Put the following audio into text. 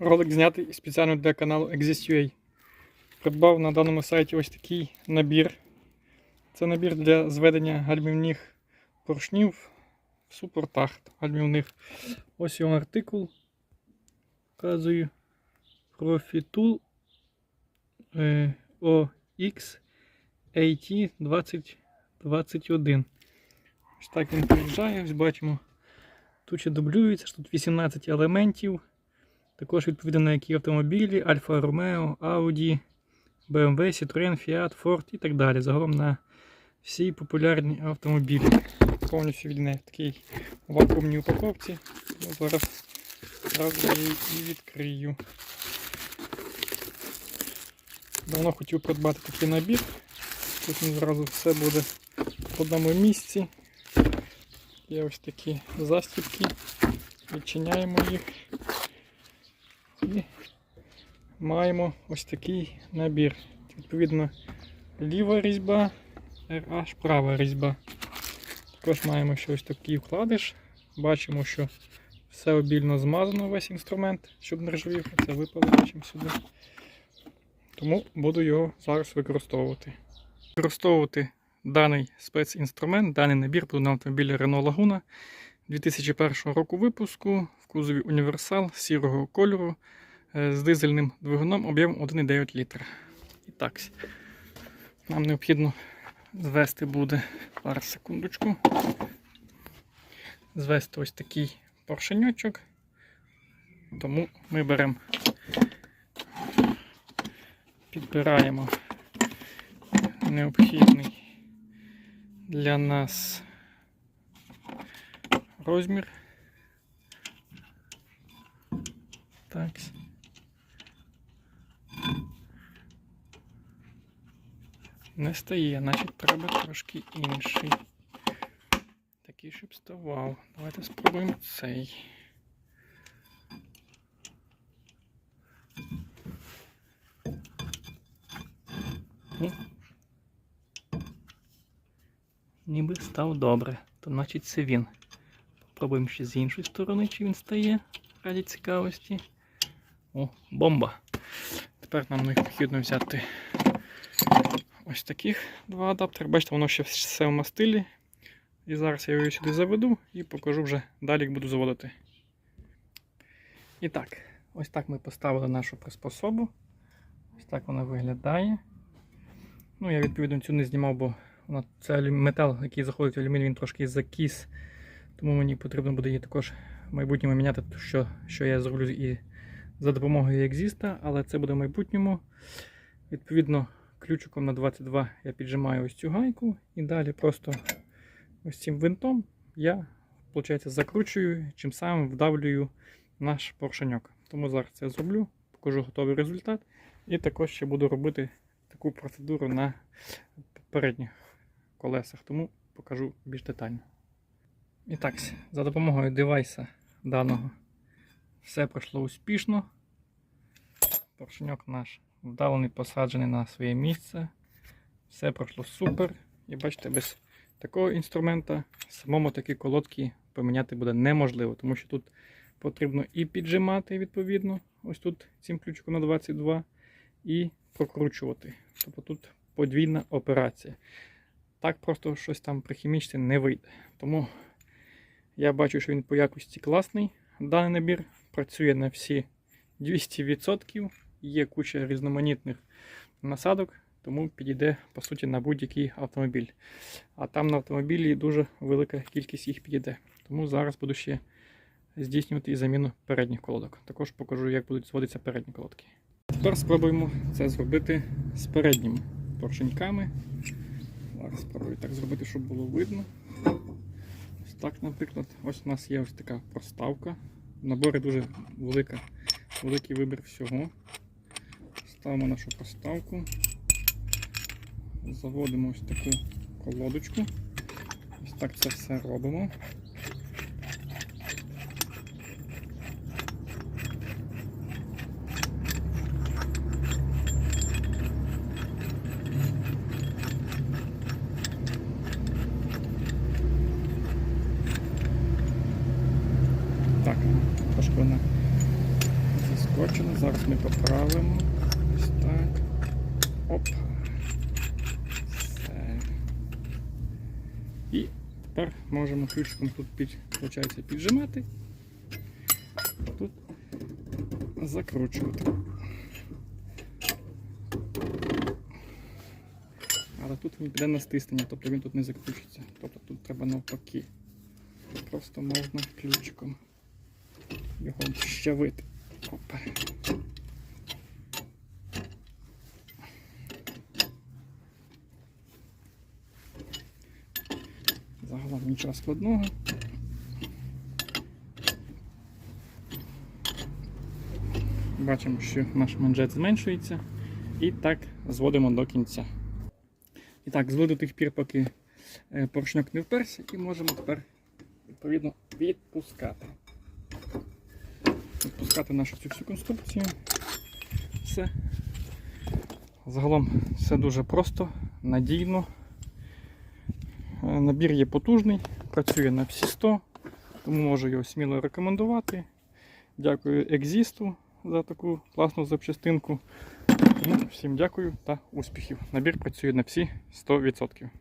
Ролик знятий спеціально для каналу Exist.ua. Придбав на даному сайті ось такий набір. Це набір для зведення гальмівних поршнів в супортах гальмівних. Ось його артикул. Вказую Profitool OX AT 2021. Ось так він приїжджає, ось бачимо. Тут ще дублюється, що тут 18 елементів. Також відповідно на які автомобілі, Альфа Ромео, Audi, BMW, Citroën, Fiat, Ford і так далі. Загалом на всі популярні автомобілі. Повністю він в такій вакуумній упаковці. Ну, зараз одразу її і відкрию. Давно хотів придбати такий набір. Тут він зразу все буде в одному місці. Є ось такі застібки. Відчиняємо їх. Маємо ось такий набір. Відповідно, ліва різьба, RH права різьба. Також маємо ще ось такий вкладиш. Бачимо, що все обільно змазано весь інструмент, щоб не ржавів. Це випало бачимо сюди. Тому буду його зараз використовувати. Використовувати даний спецінструмент, даний набір буду на автомобілі Renault Laguna 2001 року випуску в кузові універсал сірого кольору з дизельним двигуном об'ємом 1,9 літра. І так, нам необхідно звести буде зараз секундочку. Звести ось такий поршеньочок. Тому ми беремо, підбираємо необхідний для нас розмір. Так. Не стає, значить треба трошки інший. Такий, щоб ставав. Давайте спробуємо цей. Ніби став добре, то значить це він. Попробуємо ще з іншої сторони, чи він стає раді цікавості. О, бомба! Тепер нам необхідно взяти ось таких два адаптери. Бачите, воно ще все в мастилі. І зараз я його сюди заведу і покажу вже далі, як буду заводити. І так, ось так ми поставили нашу приспособу. Ось так вона виглядає. Ну, я відповідно цю не знімав, бо вона, це метал, який заходить в алюміній, він трошки закіс. Тому мені потрібно буде її також в майбутньому міняти, що, що я зроблю і за допомогою екзіста, але це буде в майбутньому. Відповідно, ключиком на 22 я піджимаю ось цю гайку і далі просто ось цим винтом я виходить, закручую, чим самим вдавлюю наш поршеньок. Тому зараз це зроблю, покажу готовий результат. І також ще буду робити таку процедуру на передніх колесах, тому покажу більш детально. І так, за допомогою девайса даного все пройшло успішно. Поршеньок наш вдавлений, посаджений на своє місце. Все пройшло супер. І бачите, без такого інструмента самому такі колодки поміняти буде неможливо, тому що тут потрібно і піджимати відповідно, ось тут цим ключиком на 22, і прокручувати. Тобто тут подвійна операція. Так просто щось там прихімічити не вийде. Тому я бачу, що він по якості класний. Даний набір працює на всі 200%. Є куча різноманітних насадок, тому підійде по суті на будь-який автомобіль. А там на автомобілі дуже велика кількість їх підійде. Тому зараз буду ще здійснювати і заміну передніх колодок. Також покажу, як будуть зводитися передні колодки. Тепер спробуємо це зробити з передніми поршеньками. Зараз спробую так зробити, щоб було видно. Ось так, наприклад, ось у нас є ось така проставка. В наборі дуже велика, великий вибір всього. Ставимо нашу проставку. Заводимо ось таку колодочку. Ось так це все робимо. Так, трошки вона. Зараз ми поправимо. Так. Оп. Все. І тепер можемо ключиком тут під, виходить, піджимати. Тут закручувати. Але тут він піде на стиснення, тобто він тут не закручиться. Тобто тут треба навпаки. Просто можна ключиком його щавити. Опа. Загалом нічого складного. Бачимо, що наш манжет зменшується. І так зводимо до кінця. І так, зведу до тих пір, поки е, поршньок не вперся, і можемо тепер відповідно відпускати. Відпускати нашу цю всю конструкцію. Все. Загалом все дуже просто, надійно. Набір є потужний, працює на всі 100, тому можу його сміло рекомендувати. Дякую Екзісту за таку класну запчастинку. Тому всім дякую та успіхів. Набір працює на всі 100%.